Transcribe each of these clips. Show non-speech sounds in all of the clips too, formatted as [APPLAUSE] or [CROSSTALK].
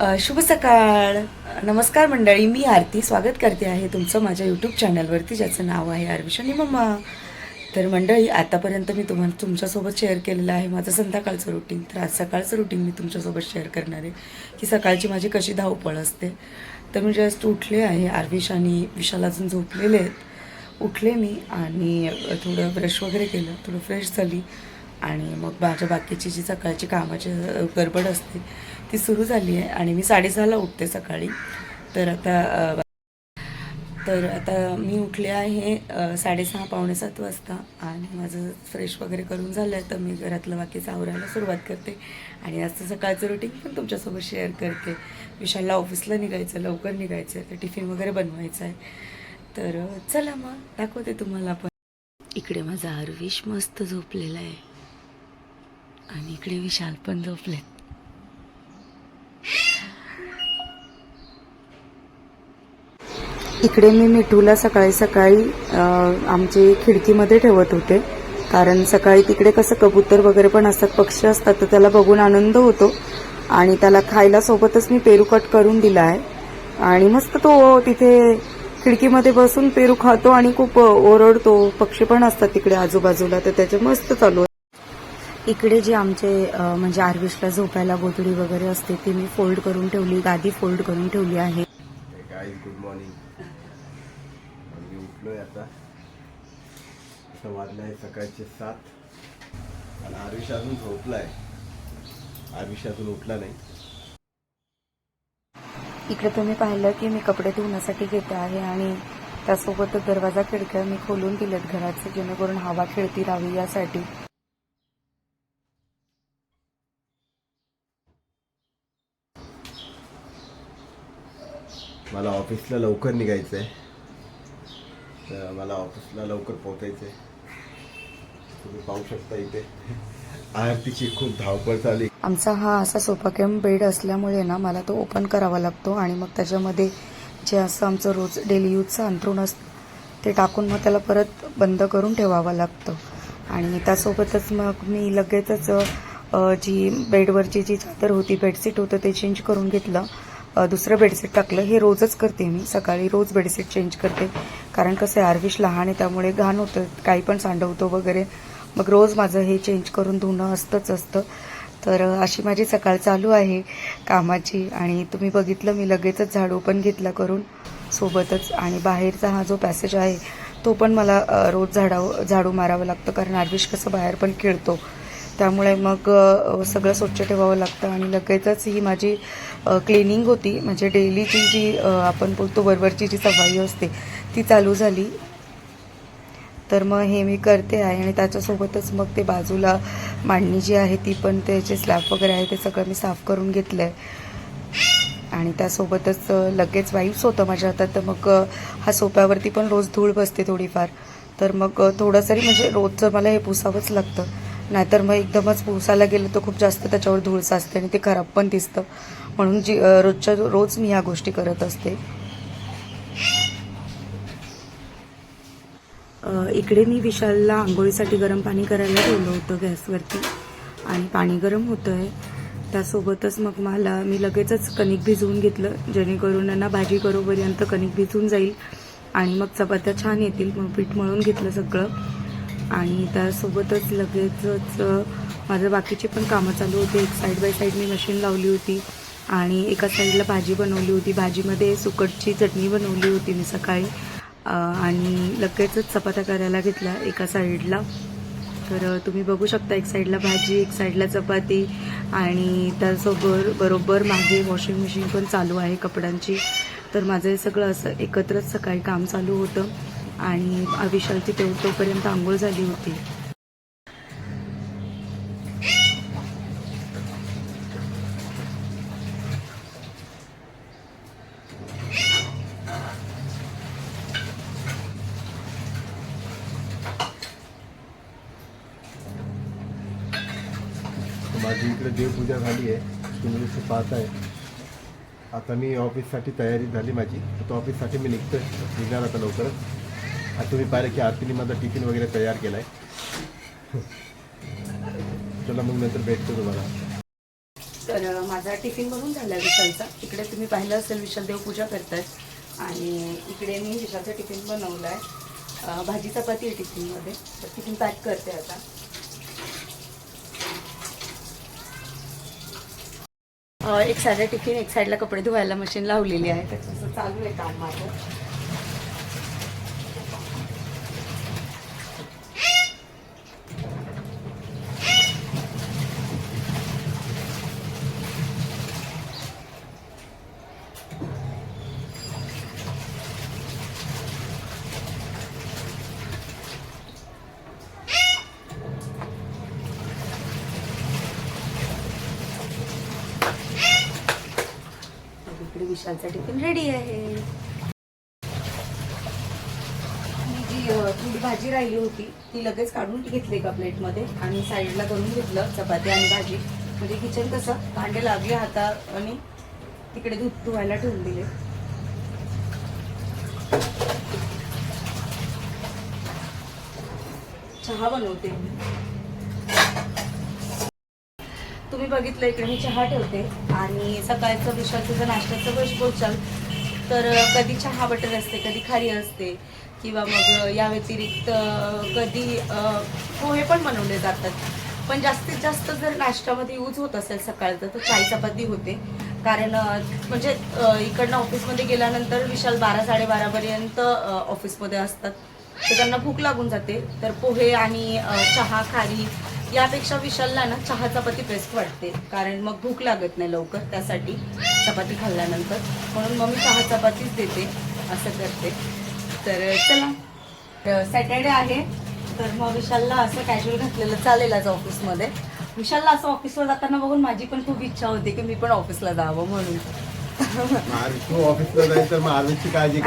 शुभ सकाळ. नमस्कार मंडळी मी आरती. स्वागत करते आहे तुमचं माझ्या यूट्यूब चॅनलवरती ज्याचं नाव आहे आरविशनी मम्मा. तर मंडळी आतापर्यंत मी तुम्हाला तुमच्यासोबत शेअर केलेलं आहे. माझं संध्याकाळचं रुटीन तर आज सकाळचं रुटीन मी तुमच्यासोबत शेअर करणार आहे. की सकाळची माझी कशी धावपळ असते. तर मी जस्ट उठले आहे. आरविश आणि विशाल अजून झोपलेले आहेत. उठले मी आणि थोडं ब्रश वगैरे केलं. थोडं फ्रेश झाली. आणि मग माझ्या बाकीची जी सकाळची कामाची गडबड असते ती सुरू झाली आहे आणि मी साडेसहाला उठते सकाळी. तर आता तर आता मी उठले आहे साडेसहा पावणे सात वाजता आणि माझं फ्रेश वगैरे करून झालं आहे तर मी घरातलं बाकीचं आवरायला सुरुवात करते आणि आजचं सकाळचं रुटीन पण तुमच्यासोबत शेअर करते. विशालला ऑफिसला निघायचं लवकर निघायचं आहे तर टिफिन वगैरे बनवायचं आहे तर चला मग दाखवते तुम्हाला पण. इकडे माझा हरविश मस्त झोपलेला आहे. आणि इकडे विशाल पण झोपलेत. इकडे मी मिठूला सकाळी सकाळी आमचे आमची खिडकीमध्ये ठेवत होते. कारण सकाळी तिकडे कसं कबूतर वगैरे पण असतात पक्षी असतात तर त्याला बघून आनंद होतो. आणि त्याला खायला सोबतच मी पेरू कट करून दिला आहे. आणि मस्त तो तिथे खिडकीमध्ये बसून पेरू खातो आणि खूप ओरडतो. पक्षी पण असतात तिकडे आजूबाजूला तर त्याचे मस्त चालू आहे. इकडे जी आमचे म्हणजे आरविशला झोपायला गोधडी वगैरे असते ती मी फोल्ड करून ठेवली गादी फोल्ड करून ठेवली आहे. गुड मॉर्निंग उठलोय आता. आता वाजले आहे सकाळचे सात. आणि अजून झोपलाय. अजून उठला नाही. इकडे तुम्ही पाहिलं की मी कपडे धुण्यासाठी घेते आहे आणि त्यासोबतच दरवाजा खिडक्या मी खोलून दिलेत घराचे जेणेकरून हवा खेळती राहावी यासाठी. मला ऑफिसला लवकर निघायचं आहे तर मला ऑफिसला लवकर पोहोचायचं आहे तुम्ही पाहू शकता इथे. आरतीची खूप धावपळ चालली आमचा हा असा सोफा बेड असल्यामुळे ना मला तो ओपन करावा लागतो आणि मग त्याच्यामध्ये जे असं आमचं रोज डेली यूजचं अंथरूण असतं ते टाकून मग त्याला परत बंद करून ठेवावं लागतं. आणि त्यासोबतच मग मी लगेचच जी बेडवरची जी चादर होती बेडशीट होतं ते चेंज करून घेतलं. दुसरं बेडशीट टाकलं हे रोजच करते मी. सकाळी रोज बेडशीट चेंज करते. कारण कसं आहे आरविश लहान आहे त्यामुळे घाण होतं. काही पण सांडवतो वगैरे. मग रोज माझं हे चेंज करून धुणं असतंच असतं. तर अशी माझी सकाळ चालू आहे कामाची. आणि तुम्ही बघितलं मी लगेचच झाडू पण घेतला करून सोबतच. आणि बाहेरचा हा जो पॅसेज आहे तो पण मला रोज झाडाव झाडू मारावं लागतं. कारण आरविश कसं बाहेर पण खेळतो. त्यामुळे मग सगळं स्वच्छ ठेवावं लागतं आणि लगेचच ही माझी क्लिनिंग होती. म्हणजे डेलीची जी आपण बोलतो वरवरची जी सफाई असते ती चालू झाली. तर मग हे मी करते आहे आणि त्याच्यासोबतच मग ते बाजूला मांडणी जी आहे ती पण त्याचे स्लॅब वगैरे आहे ते सगळं मी साफ करून घेतलं आहे आणि त्यासोबतच लगेच वाईप्स होतं माझ्या हातात. तर मग हा सोप्यावरती पण रोज धूळ बसते थोडीफार. तर मग अ, थोडं म्हणजे रोजचं मला हे पुसावंच लागतं. नाहीतर मग एकदमच पुसायला गेलं तर खूप जास्त त्याच्यावर धूळ साचते आणि ते खराब पण दिसतं. म्हणून जी रोजच्या रोज मी ह्या गोष्टी करत असते. इकडे मी विशालला आंघोळीसाठी गरम पाणी करायला ठेवलं होतं गॅसवरती आणि पाणी गरम होतं आहे त्यासोबतच मग मला मी लगेचच कणिक भिजवून घेतलं. जेणेकरून ना भाजी करोपर्यंत कणिक भिजून जाईल आणि मग चपात्या छान येतील. मग पीठ मळून घेतलं सगळं. आणि त्यासोबतच लगेचच माझं बाकीचे पण कामं चालू होती. एक साईड बाय साईड मी मशीन लावली होती आणि एका साईडला भाजी बनवली होती. भाजीमध्ये सुकटची चटणी बनवली होती मी सकाळी. आणि लगेचच चपात्या करायला घेतल्या एका साईडला तर तुम्ही बघू शकता एक साईडला भाजी एक साईडला चपाती आणि त्यासोबत बरोबर मागे वॉशिंग मशीन पण चालू आहे कपड्यांची. तर माझं हे सगळं असं एकत्रच सकाळी काम चालू होतं. आणि अविशालची तेव तोपर्यंत आंघोळ झाली होती. तर माझी इकडे देवपूजा झाली आहे. तुम्ही पाहत आहे. आता मी ऑफिससाठी तयारी झाली माझी. आता ऑफिससाठी मी निघतोय. निघणार आता लवकरच. आता तुम्ही पाहिलं की आरतीने माझा टिफिन वगैरे तयार केला आहे चला मग नंतर भेटतो तुम्हाला. तर माझा टिफिन बनून झाला विशालचा. इकडे तुम्ही पाहिलं असेल विशाल देवपूजा करतात आणि इकडे मी विशालचा टिफिन बनवला आहे भाजी चपाती आहे टिफिनमध्ये. तर टिफिन पॅक करते आता. एक साईडला टिफिन एक साईडला कपडे धुवायला मशीन लावलेली आहे. तसं चालू आहे काम माझं. तर टिफिन रेडी आहे. मी जी थोडी भाजी राहिली होती ती लगेच काढून घेतली एका प्लेटमध्ये आणि साईडला करून घेतलं चपाती आणि भाजी. म्हणजे किचन कसं भांडे लागले हाता आणि तिकडे दूध धुवायला ठेवून दिले. चहा बनवते मी. तुम्ही बघितलं इकडे मी चहा ठेवते. आणि सकाळचं विश्वाचं जर नाश्त्याचं गोष्ट बोलचाल तर कधी चहा बटर असते कधी खारी असते किंवा मग या व्यतिरिक्त कधी पोहे पण बनवले जातात. पण जास्तीत जास्त जर नाश्त्यामध्ये यूज होत असेल सकाळचं तर चाय चपाती होते. कारण म्हणजे इकडनं ऑफिसमध्ये गेल्यानंतर विशाल बारा साडेबारापर्यंत ऑफिसमध्ये असतात. तर त्यांना भूक लागून जाते. तर पोहे आणि चहा खारी यापेक्षा विशालला ना चहा चपाती बेस्ट वाटते. कारण मग भूक लागत नाही लवकर त्यासाठी चपाती खाल्ल्यानंतर. म्हणून मग मी चहा चपातीच देते असं करते. तर चला. सॅटर्डे आहे. तर मग विशालला असं कॅज्युअल घातलेलं चालेल आज ऑफिसमध्ये. विशालला असं ऑफिसला जाताना बघून माझी पण खूप इच्छा होती की मी पण ऑफिसला जावं म्हणून?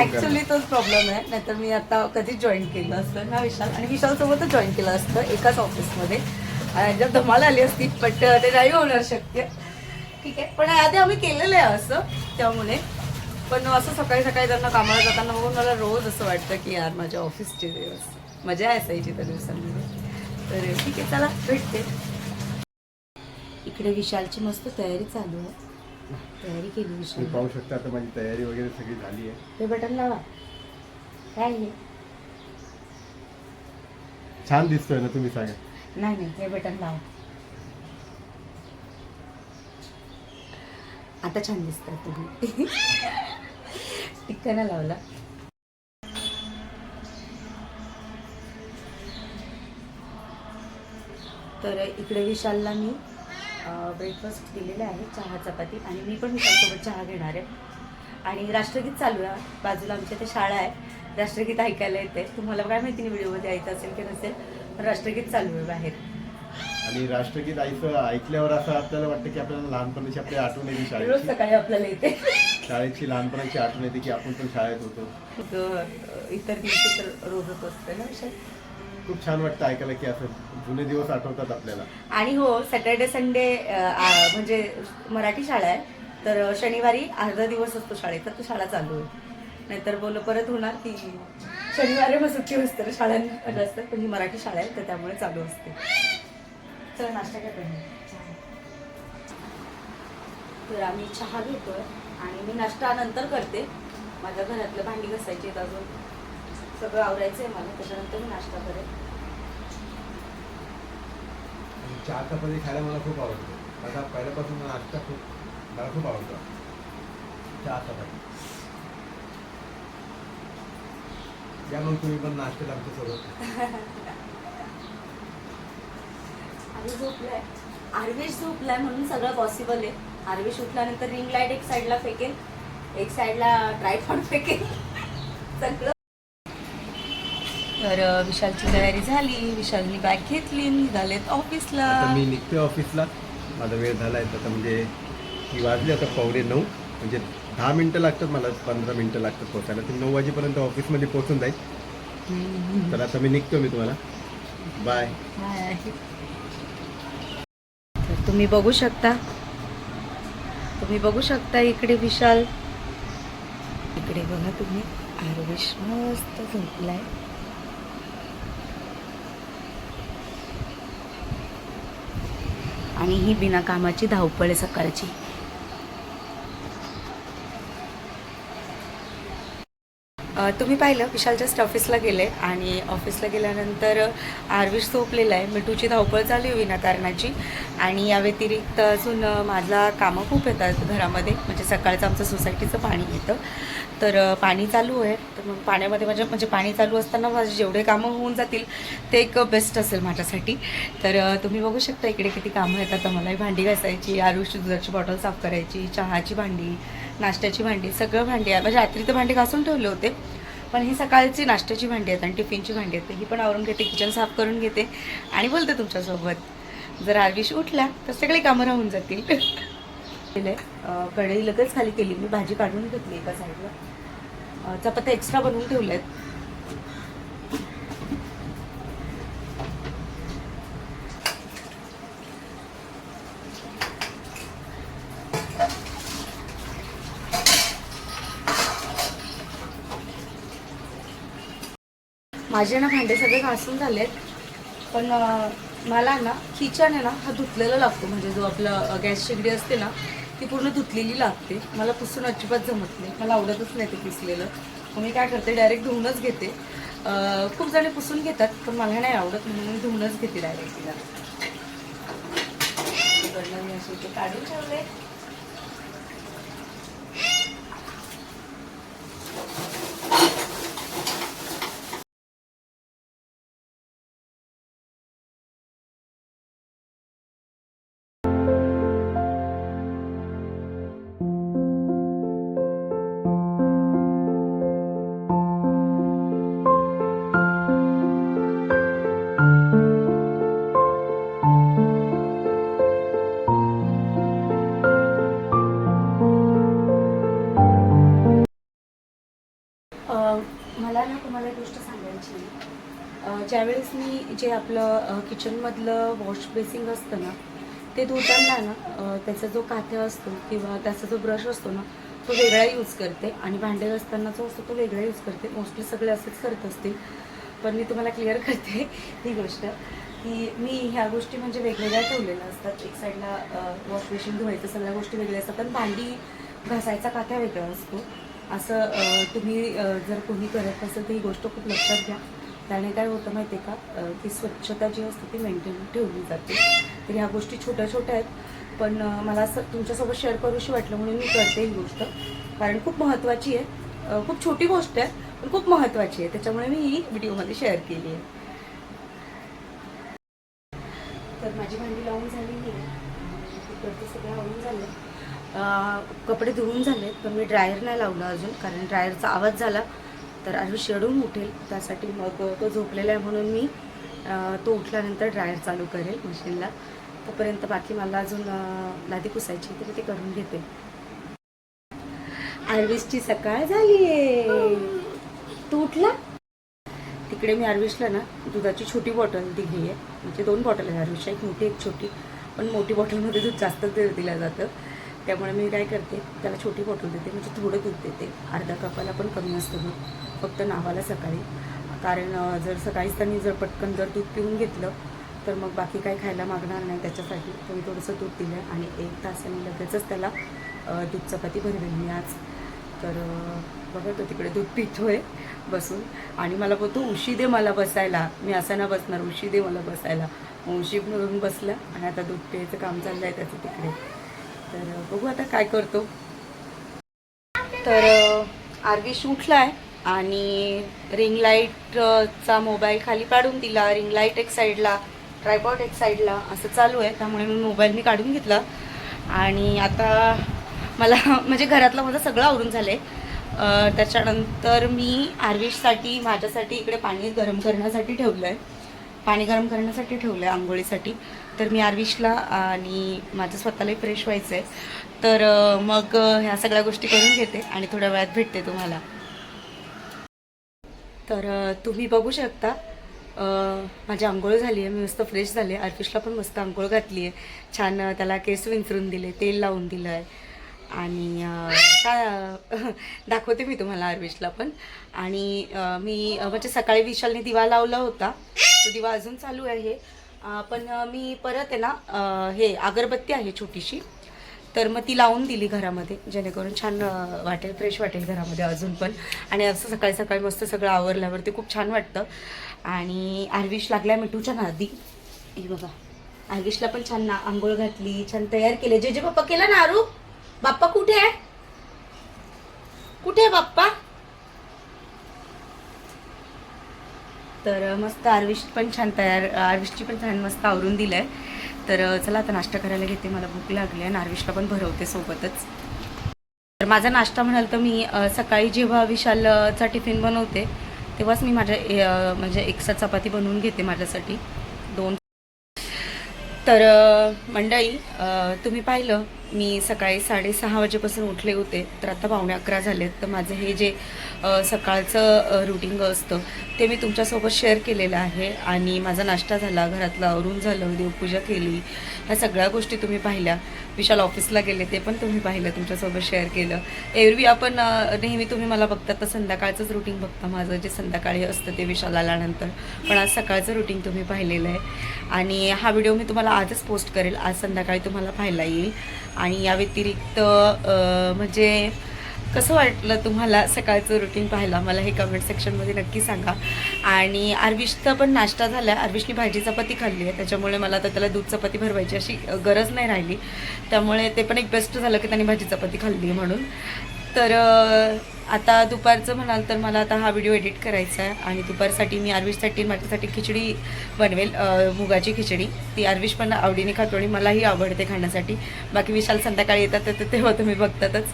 ऍक्च्युली तोच प्रॉब्लेम आहे. नाहीतर मी आता कधीच जॉईन केलं असतं. ना विशाल आणि विशाल सोबतच जॉईन केलं असतं एकाच ऑफिसमध्ये जर धमाल आली असती बट ते नाही होणार शक्य. ठीक आहे. पण आधी आम्ही केलेलं आहे असं त्यामुळे. पण असं सकाळी सकाळी त्यांना कामाला जाताना बघून मला रोज असं वाटतं की यार माझ्या ऑफिसचे दिवस मजा असायची त्या दिवसांमध्ये. तर ठीक आहे चला भेटते. इकडे विशालची मस्त तयारी चालू आहे. तयारी केली विशाल पाहू शकता आता माझी तयारी वगैरे सगळी झाली आहे. हे बटन लावा. काय छान दिसतोय ना तुम्ही सांगा. नाही नाही हे बटन लावा. आता छान दिसतात तुम्ही. [LAUGHS] टिक्का लावला. तर इकडे विशालला मी ब्रेकफास्ट दिलेला आहे चहा चपाती. आणि मी पण विशालसोबत चहा घेणार आहे. आणि राष्ट्रगीत चालू आहे. बाजूला आमच्या इथे शाळा आहे. राष्ट्रगीत ऐकायला येते. तुम्हाला काय माहिती नाही व्हिडिओमध्ये ऐकायचं असेल की नसेल. राष्ट्रगीत चालू आहे बाहेर. आणि राष्ट्रगीत ऐकलं ऐकल्यावर असं आपल्याला वाटतं की आपल्याला लहानपणाची आपली आठवण येते रोज शाळेची सकाळी आपल्याला येते. शाळेची लहानपणाची आठवण येते की आपण पण शाळेत होतो. तर इतर दिवशी तर रोजच असते ना विषय. खूप छान वाटतं ऐकायला की असं जुने दिवस आठवतात आपल्याला. आणि हो सॅटर्डे संडे म्हणजे मराठी शाळा आहे. तर शनिवारी अर्धा दिवस असतो शाळेत. तर तो शाळा चालू आहे नाहीतर बोल परत होणार की शनिवारी मग सुट्टी असते तर शाळा नसतात पण ही मराठी शाळा आहे तर त्यामुळे चालू असते. चला नाश्ता काय चहा. तर आम्ही चहा घेतोय आणि मी नाश्ता नंतर करते. माझ्या घरातलं भांडी घासायची आहेत अजून. सगळं आवरायचं आहे मला त्याच्यानंतर मी नाश्ता करेन. चहा चपाती खायला मला खूप आवडतं. आता पहिल्यापासून मला नाश्ता खूप मला खूप आवडतो. चहा चपाती या मग तुम्ही पण नाश्त्याला आमच्यासोबत आर्वी झोपलाय. आर्वेश झोपलाय म्हणून सगळं पॉसिबल आहे. आर्वेश उठल्यानंतर रिंग लाइट एक साईडला फेकेल एक साईडला ट्रायपॉड फेकेल. सगळं. तर विशालची तयारी झाली. विशालनी बॅग घेतली निघालेत ऑफिसला मी निघतोय ऑफिसला माझा वेळ झाला आहे आता म्हणजे ती वाजली आता पावणे नऊ. म्हणजे दहा मिनटं लागतात मला पंधरा मिनटं लागतात पोचायला तुम्ही नऊ वाजेपर्यंत ऑफिसमध्ये पोहोचून जाईल. तर आता मी निघतो मी तुम्हाला. बाय तर तुम्ही बघू शकता. तुम्ही बघू शकता इकडे विशाल. इकडे बघा तुम्ही. आरविश मस्त झोपलाय. आणि ही बिना कामाची धावपळ आहे सकाळची. तुम्ही पाहिलं विशाल जस्ट ऑफिसला गेले आणि ऑफिसला गेल्यानंतर आरविश झोपलेला आहे. मिठूची धावपळ चालू आहे विनाकारणाची आणि या व्यतिरिक्त अजून माझा कामं खूप येतात घरामध्ये. म्हणजे सकाळचं आमचं सोसायटीचं पाणी येतं. तर पाणी चालू आहे. तर मग पाण्यामध्ये माझ्या म्हणजे पाणी चालू असताना माझे जेवढे कामं होऊन जातील ते एक बेस्ट असेल माझ्यासाठी. तर तुम्ही बघू शकता इकडे किती कामं येतात मलाही भांडी घासायची आरुषची दुधाची बॉटल साफ करायची चहाची भांडी नाश्त्याची भांडी सगळं भांडी आहे. म्हणजे रात्री तर भांडी घासून ठेवले होते पण ही सकाळची नाश्त्याची भांडी आहेत आणि टिफिनची भांडी आहेत. ही पण आवरून घेते किचन साफ करून घेते आणि बोलते तुमच्यासोबत. जर आरविश उठला तर सगळी कामं राहून जातील. [LAUGHS] केलंय. आहे कढई लगेच खाली केली. मी भाजी काढून घेतली एका साईडला चपात्या एक्स्ट्रा बनवून ठेवल्या आहेत माझे ना भांडे सगळे घासून झालेत. पण मला ना किचन आहे ना हा धुतलेला लागतो. म्हणजे जो आपला गॅस शेगडी असते ना ती पूर्ण धुतलेली लागते. मला पुसून अजिबात जमत नाही. मला आवडतच नाही ते पुसलेलं मग मी काय करते डायरेक्ट धुवूनच घेते. खूप जणी पुसून घेतात पण मला नाही आवडत म्हणून मी धुवूनच घेते डायरेक्ट तिला. काढून ठेवले ज्यावेळेस मी जे आपलं किचनमधलं वॉश बेसिंग असतं ना ते धुताना ना त्याचा जो काथ्या असतो किंवा त्याचा जो ब्रश असतो ना तो वेगळा यूज करते. आणि भांडे घासताना जो असतो तो वेगळा यूज करते. मोस्टली सगळे असेच करत असतील. पण मी तुम्हाला क्लिअर [LAUGHS] करते ही गोष्ट की मी ह्या गोष्टी म्हणजे वेगवेगळ्या ठेवलेल्या असतात. एक साईडला वॉश बेसिंग धुवायचं सगळ्या गोष्टी वेगळ्या असतात. पण भांडी घासायचा काथ्या वेगळा असतो. असं तुम्ही जर कोणी करत असेल तर ही गोष्ट खूप लक्षात घ्या. त्याने काय होतं माहिती आहे का की स्वच्छता जी असते ती मेंटेन ठेवली जाते. तर ह्या गोष्टी छोट्या छोट्या आहेत. पण मला असं तुमच्यासोबत शेअर करूशी वाटलं म्हणून मी करते ही गोष्ट. कारण खूप महत्त्वाची आहे. खूप छोटी गोष्ट आहे पण खूप महत्त्वाची आहे. त्याच्यामुळे मी ही व्हिडिओमध्ये शेअर केली आहे. तर माझी भांडी लावून झालेली आहे तिकडचं सगळं लावून झालं. कपडे धुवून झाले पण मी ड्रायर नाही लावलं अजून कारण ड्रायरचा आवाज झाला. तर आधी शेडून उठेल त्यासाठी मग तो झोपलेला आहे म्हणून मी तो उठल्यानंतर ड्रायर चालू करेल मशीनला तोपर्यंत बाकी मला अजून लादी पुसायची तर ते करून घेते. आर्विसची सकाळ झाली आहे. तू उठला? तिकडे मी आर्विशला ना दुधाची छोटी बॉटल दिली आहे. म्हणजे दोन बॉटल आहे आर्विशच्या एक मोठी एक छोटी. पण मोठी बॉटलमध्ये दूध जास्त दिलं जातं. त्यामुळे मी काय करते त्याला छोटी बॉटल देते म्हणजे थोडं दूध देते. अर्धा कपाला पण कमी असतं दूध. फक्त नावाला सकाळी. कारण जर सकाळीच त्यांनी जर पटकन जर दूध पिऊन घेतलं तर मग बाकी काही खायला मागणार नाही. त्याच्यासाठी तुम्ही थोडंसं दूध दिलं आणि एक तासाने लगेचच त्याला दूध चपाती भरवेल. मी आज तर बघा तो तिकडे दूध पितो आहे बसून. आणि मला बोलतो उशी दे मला बसायला. मी असं ना बसणार उशी दे मला बसायला. मग उशी म्हणून बसला आणि आता दूध पियाचं काम चाललं आहे त्याचं तिकडे. तर बघू आता काय करतो. तर अं, उठला आहे आणि रिंग लाईटचा मोबाईल खाली काढून दिला. रिंग लाइट एक साईडला ट्रायपॉट एक साईडला असं चालू आहे. त्यामुळे मी मोबाईल मी काढून घेतला. आणि आता मला म्हणजे घरातलं माझं सगळं आवरून झालं आहे त्याच्यानंतर मी आर्विशसाठी माझ्यासाठी इकडे पाणी गरम करण्यासाठी ठेवलं आहे पाणी गरम करण्यासाठी ठेवलं आहे आंघोळीसाठी. तर मी आर्विशला आणि माझं स्वतःलाही फ्रेश व्हायचं आहे तर मग ह्या सगळ्या गोष्टी करून घेते आणि थोड्या वेळात भेटते तुम्हाला. तर तुम्ही बघू शकता माझी आंघोळ झाली आहे मी मस्त फ्रेश झाले अर्पिशला पण मस्त आंघोळ घातली आहे. छान त्याला केस विंचरून दिले तेल लावून दिलं आहे आणि काय [LAUGHS] दाखवते मी तुम्हाला आर्विशला पण. आणि मी म्हणजे सकाळी विशालने दिवा लावला होता. तो दिवा अजून चालू आहे. पण मी परत आहे ना हे अगरबत्ती आहे छोटीशी. तर मग ती लावून दिली घरामध्ये जेणेकरून छान वाटेल फ्रेश वाटेल घरामध्ये अजून पण. आणि असं सकाळी सकाळी मस्त सगळं आवरल्यावर ते खूप छान वाटतं. आणि आरविश लागल्या मिठूच्या नादी. हे बघा. आरविशला पण छान ना आंघोळ घातली छान तयार केले. जे जे बाप्पा केला ना आरू? बाप्पा कुठे आहे? कुठे आहे बाप्पा? तर मस्त आरविश पण छान तयार आरविशची पण छान मस्त आवरून दिलंय. तर चला आता नाश्ता करायला घेते. मला भूक लागली आहे. आणि पण भरवते सोबतच. तर माझा नाश्ता म्हणाल तर मी सकाळी जेव्हा विशालचा टिफिन बनवते तेव्हाच मी माझ्या म्हणजे एकसा चपाती बनवून घेते माझ्यासाठी. दोन. तर मंडळी तुम्ही पाहिलं मी सकाळी साडेसहा वाजेपासून उठले होते तर आता पावणे अकरा झालेत. तर माझं हे जे सकाळचं रुटीन असतं ते मी तुमच्यासोबत शेअर केलेलं आहे. आणि माझा नाश्ता झाला घरातलं आवरून झालं देवपूजा केली ह्या सगळ्या गोष्टी तुम्ही पाहिल्या. विशाल ऑफिसला गेले ते पण तुम्ही पाहिलं तुमच्यासोबत शेअर केलं. एरवी आपण नेहमी तुम्ही मला बघता तर संध्याकाळचंच रुटीन बघता माझं जे संध्याकाळी असतं ते विशाल आल्यानंतर. पण आज सकाळचं रुटीन तुम्ही पाहिलेलं आहे. आणि हा व्हिडिओ मी तुम्हाला आजच पोस्ट करेल आज संध्याकाळी तुम्हाला पाहायला येईल. आणि या व्यतिरिक्त म्हणजे कसं वाटलं तुम्हाला सकाळचं रुटीन पाहायला? मला हे कमेंट सेक्शनमध्ये नक्की सांगा. आणि आरविशचा पण नाश्ता झाला. आरविशनी भाजी चपाती खाल्ली आहे. त्याच्यामुळे मला आता त्याला दूध चपाती भरवायची अशी गरज नाही राहिली. त्यामुळे ते पण एक बेस्ट झालं की त्यांनी भाजी चपाती खाल्ली म्हणून. तर आता दुपारचं म्हणाल तर मला आता हा व्हिडिओ एडिट करायचा आहे आणि दुपारसाठी मी आरविशसाठी माझ्यासाठी खिचडी बनवेल मुगाची खिचडी. ती आरविश पण आवडीने खातो आणि मलाही आवडते खाण्यासाठी. बाकी विशाल संध्याकाळी येतात तर तेव्हा तुम्ही बघतातच.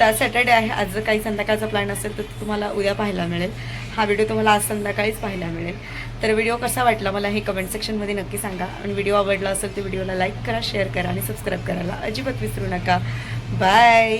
तर सॅटर्डे आहे. आज जर काही संध्याकाळचा प्लॅन असेल तर तुम्हाला उद्या पाहायला मिळेल. हा व्हिडिओ तुम्हाला आज संध्याकाळीच पाहायला मिळेल. तर व्हिडिओ कसा वाटला मला हे कमेंट सेक्शनमध्ये नक्की सांगा. आणि व्हिडिओ आवडला असेल तर व्हिडिओला लाईक करा शेअर करा आणि सबस्क्राईब करायला अजिबात विसरू नका. बाय